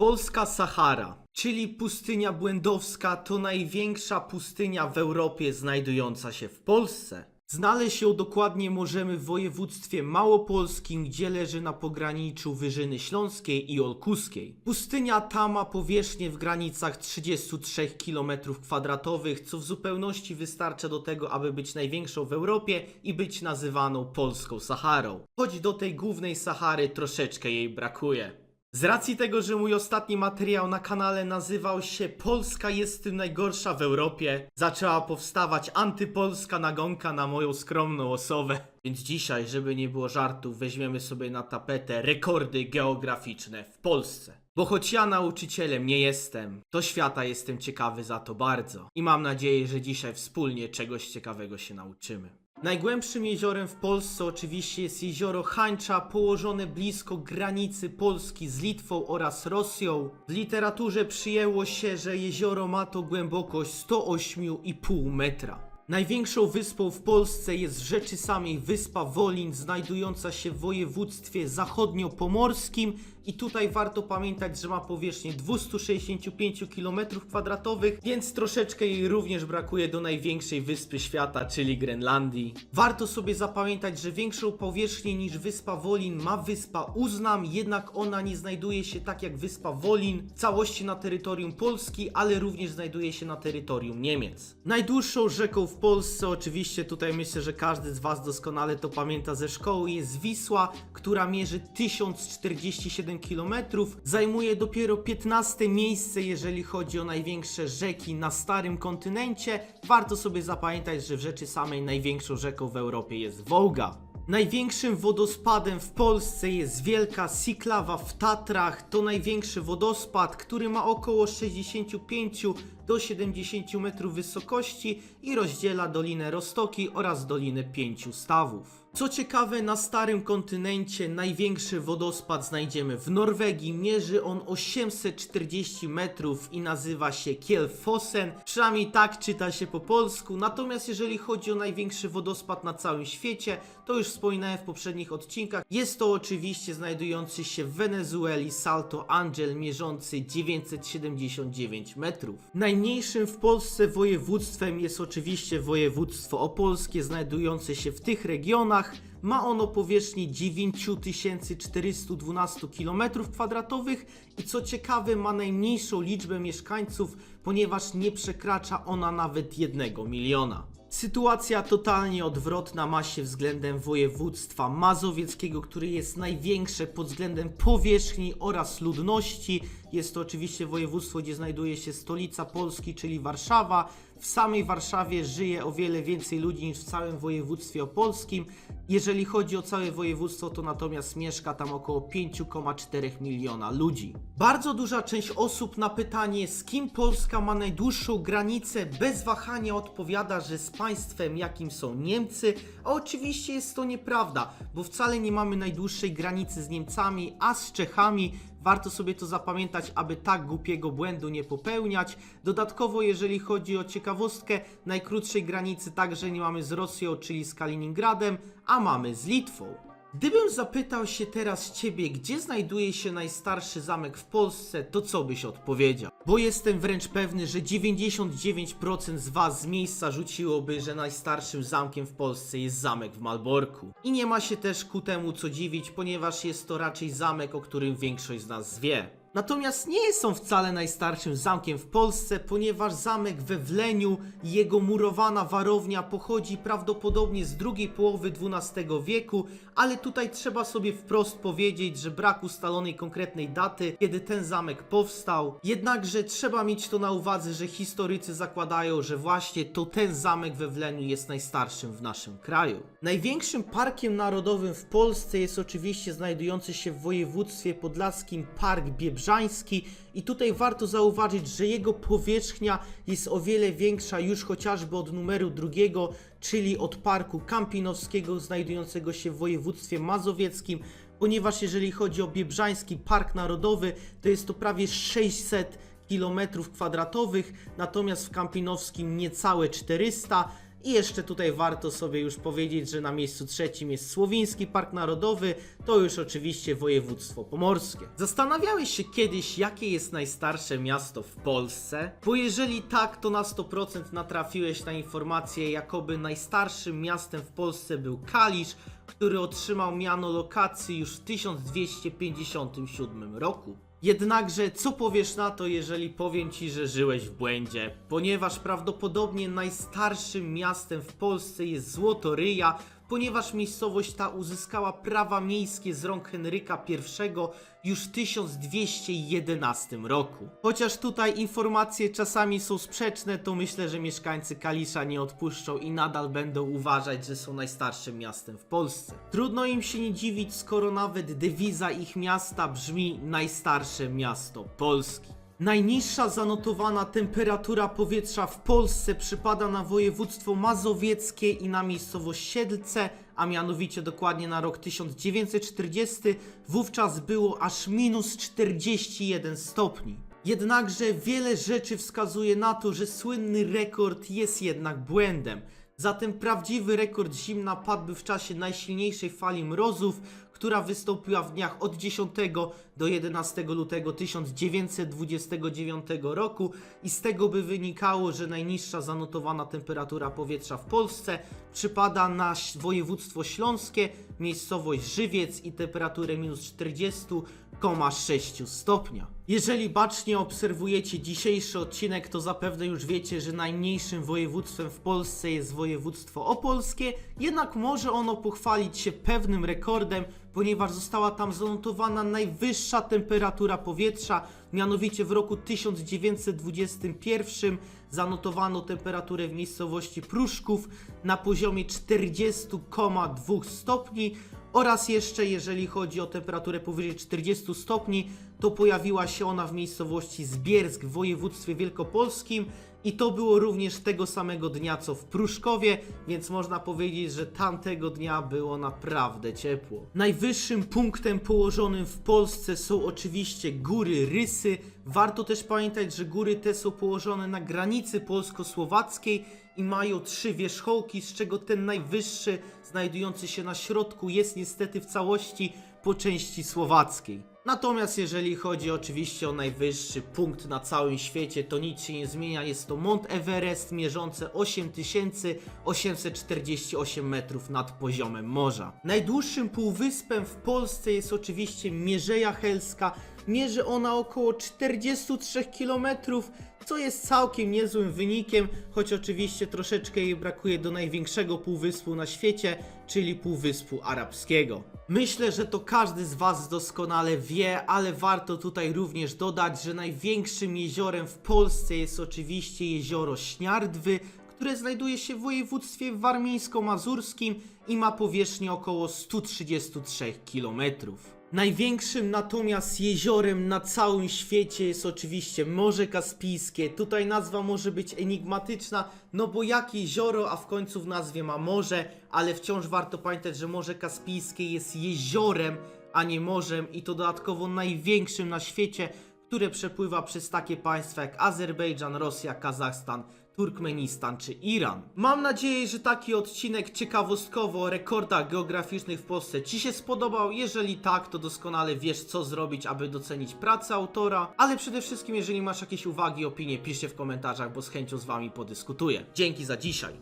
Polska Sahara, czyli pustynia błędowska, to największa pustynia w Europie znajdująca się w Polsce. Znaleźć ją dokładnie możemy w województwie małopolskim, gdzie leży na pograniczu Wyżyny Śląskiej i Olkuskiej. Pustynia ta ma powierzchnię w granicach 33 km2, co w zupełności wystarcza do tego, aby być największą w Europie i być nazywaną Polską Saharą. Choć do tej głównej Sahary troszeczkę jej brakuje. Z racji tego, że mój ostatni materiał na kanale nazywał się Polska jest tym najgorsza w Europie, zaczęła powstawać antypolska nagonka na moją skromną osobę. Więc dzisiaj, żeby nie było żartów, weźmiemy sobie na tapetę rekordy geograficzne w Polsce. Bo choć ja nauczycielem nie jestem, to świata jestem ciekawy za to bardzo. I mam nadzieję, że dzisiaj wspólnie czegoś ciekawego się nauczymy. Najgłębszym jeziorem w Polsce oczywiście jest jezioro Hańcza, położone blisko granicy Polski z Litwą oraz Rosją. W literaturze przyjęło się, że jezioro ma to głębokość 108,5 metra. Największą wyspą w Polsce jest rzeczy samej wyspa Wolin, znajdująca się w województwie zachodniopomorskim i tutaj warto pamiętać, że ma powierzchnię 265 km2, więc troszeczkę jej również brakuje do największej wyspy świata, czyli Grenlandii. Warto sobie zapamiętać, że większą powierzchnię niż wyspa Wolin ma wyspa Uznam, jednak ona nie znajduje się tak jak wyspa Wolin w całości na terytorium Polski, ale również znajduje się na terytorium Niemiec. Najdłuższą rzeką w Polsce, oczywiście tutaj myślę, że każdy z Was doskonale to pamięta ze szkoły, jest Wisła, która mierzy 1047 km, zajmuje dopiero 15 miejsce, jeżeli chodzi o największe rzeki na starym kontynencie. Warto sobie zapamiętać, że w rzeczy samej największą rzeką w Europie jest Wołga. Największym wodospadem w Polsce jest Wielka Siklawa w Tatrach. To największy wodospad, który ma około 65 do 70 metrów wysokości i rozdziela Dolinę Rostoki oraz Dolinę Pięciu Stawów. Co ciekawe, na starym kontynencie największy wodospad znajdziemy w Norwegii. Mierzy on 840 metrów i nazywa się Kielfossen. Przynajmniej tak czyta się po polsku. Natomiast jeżeli chodzi o największy wodospad na całym świecie, to już wspominałem w poprzednich odcinkach. Jest to oczywiście znajdujący się w Wenezueli Salto Angel, mierzący 979 metrów. Najmniejszym w Polsce województwem jest oczywiście województwo opolskie, znajdujące się w tych regionach. Ma ono powierzchnię 9412 km2 i co ciekawe ma najmniejszą liczbę mieszkańców, ponieważ nie przekracza ona nawet 1 miliona. Sytuacja totalnie odwrotna ma się względem województwa mazowieckiego, który jest największe pod względem powierzchni oraz ludności. Jest to oczywiście województwo, gdzie znajduje się stolica Polski, czyli Warszawa. W samej Warszawie żyje o wiele więcej ludzi niż w całym województwie opolskim. Jeżeli chodzi o całe województwo, to natomiast mieszka tam około 5,4 miliona ludzi. Bardzo duża część osób na pytanie, z kim Polska ma najdłuższą granicę, bez wahania odpowiada, że z państwem, jakim są Niemcy, a oczywiście jest to nieprawda, bo wcale nie mamy najdłuższej granicy z Niemcami, a z Czechami. Warto sobie to zapamiętać, aby tak głupiego błędu nie popełniać. Dodatkowo, jeżeli chodzi o ciekawostkę, najkrótszej granicy także nie mamy z Rosją, czyli z Kaliningradem, a mamy z Litwą. Gdybym zapytał się teraz ciebie, gdzie znajduje się najstarszy zamek w Polsce, to co byś odpowiedział? Bo jestem wręcz pewny, że 99% z was z miejsca rzuciłoby, że najstarszym zamkiem w Polsce jest zamek w Malborku. I nie ma się też ku temu co dziwić, ponieważ jest to raczej zamek, o którym większość z nas wie. Natomiast nie on wcale najstarszym zamkiem w Polsce, ponieważ zamek we Wleniu i jego murowana warownia pochodzi prawdopodobnie z drugiej połowy XII wieku, ale tutaj trzeba sobie wprost powiedzieć, że brak ustalonej konkretnej daty, kiedy ten zamek powstał. Jednakże trzeba mieć to na uwadze, że historycy zakładają, że właśnie to ten zamek we Wleniu jest najstarszym w naszym kraju. Największym parkiem narodowym w Polsce jest oczywiście znajdujący się w województwie podlaskim Park I tutaj warto zauważyć, że jego powierzchnia jest o wiele większa już chociażby od numeru drugiego, czyli od Parku Kampinowskiego znajdującego się w województwie mazowieckim, ponieważ jeżeli chodzi o Biebrzański Park Narodowy, to jest to prawie 600 km kwadratowych, natomiast w Kampinowskim niecałe 400 i jeszcze tutaj warto sobie już powiedzieć, że na miejscu trzecim jest Słowiński Park Narodowy, to już oczywiście województwo pomorskie. Zastanawiałeś się kiedyś, jakie jest najstarsze miasto w Polsce? Bo jeżeli tak, to na 100% natrafiłeś na informację, jakoby najstarszym miastem w Polsce był Kalisz, który otrzymał miano lokacji już w 1257 roku. Jednakże, co powiesz na to, jeżeli powiem ci, że żyłeś w błędzie? Ponieważ prawdopodobnie najstarszym miastem w Polsce jest Złotoryja, ponieważ miejscowość ta uzyskała prawa miejskie z rąk Henryka I już w 1211 roku. Chociaż tutaj informacje czasami są sprzeczne, to myślę, że mieszkańcy Kalisza nie odpuszczą i nadal będą uważać, że są najstarszym miastem w Polsce. Trudno im się nie dziwić, skoro nawet dewiza ich miasta brzmi najstarsze miasto Polski. Najniższa zanotowana temperatura powietrza w Polsce przypada na województwo mazowieckie i na miejscowość Siedlce, a mianowicie dokładnie na rok 1940. Wówczas było aż minus 41 stopni. Jednakże wiele rzeczy wskazuje na to, że słynny rekord jest jednak błędem. Zatem prawdziwy rekord zimna padłby w czasie najsilniejszej fali mrozów, która wystąpiła w dniach od 10 do 11 lutego 1929 roku i z tego by wynikało, że najniższa zanotowana temperatura powietrza w Polsce przypada na województwo śląskie, miejscowość Żywiec i temperaturę minus 40,6 stopnia. Jeżeli bacznie obserwujecie dzisiejszy odcinek, to zapewne już wiecie, że najmniejszym województwem w Polsce jest województwo opolskie, jednak może ono pochwalić się pewnym rekordem, ponieważ została tam zanotowana najwyższa temperatura powietrza, mianowicie w roku 1921 zanotowano temperaturę w miejscowości Pruszków na poziomie 40,2 stopni oraz jeszcze jeżeli chodzi o temperaturę powyżej 40 stopni, to pojawiła się ona w miejscowości Zbiersk w województwie wielkopolskim i to było również tego samego dnia co w Pruszkowie, więc można powiedzieć, że tamtego dnia było naprawdę ciepło. Najwyższym punktem położonym w Polsce są oczywiście góry Rysy. Warto też pamiętać, że góry te są położone na granicy polsko-słowackiej i mają trzy wierzchołki, z czego ten najwyższy, znajdujący się na środku, jest niestety w całości po części słowackiej. Natomiast jeżeli chodzi oczywiście o najwyższy punkt na całym świecie, to nic się nie zmienia. Jest to Mont Everest mierzący 8848 metrów nad poziomem morza. Najdłuższym półwyspem w Polsce jest oczywiście Mierzeja Helska. Mierzy ona około 43 km, co jest całkiem niezłym wynikiem, choć oczywiście troszeczkę jej brakuje do największego półwyspu na świecie, czyli Półwyspu Arabskiego. Myślę, że to każdy z Was doskonale wie, ale warto tutaj również dodać, że największym jeziorem w Polsce jest oczywiście jezioro Śniardwy, które znajduje się w województwie warmińsko-mazurskim i ma powierzchnię około 133 km. Największym natomiast jeziorem na całym świecie jest oczywiście Morze Kaspijskie. Tutaj nazwa może być enigmatyczna, no bo jak jezioro, a w końcu w nazwie ma morze, ale wciąż warto pamiętać, że Morze Kaspijskie jest jeziorem, a nie morzem i to dodatkowo największym na świecie, które przepływa przez takie państwa jak Azerbejdżan, Rosja, Kazachstan, Turkmenistan czy Iran. Mam nadzieję, że taki odcinek ciekawostkowo o rekordach geograficznych w Polsce Ci się spodobał. Jeżeli tak, to doskonale wiesz co zrobić, aby docenić pracę autora. Ale przede wszystkim, jeżeli masz jakieś uwagi, opinie, piszcie w komentarzach, bo z chęcią z Wami podyskutuję. Dzięki za dzisiaj.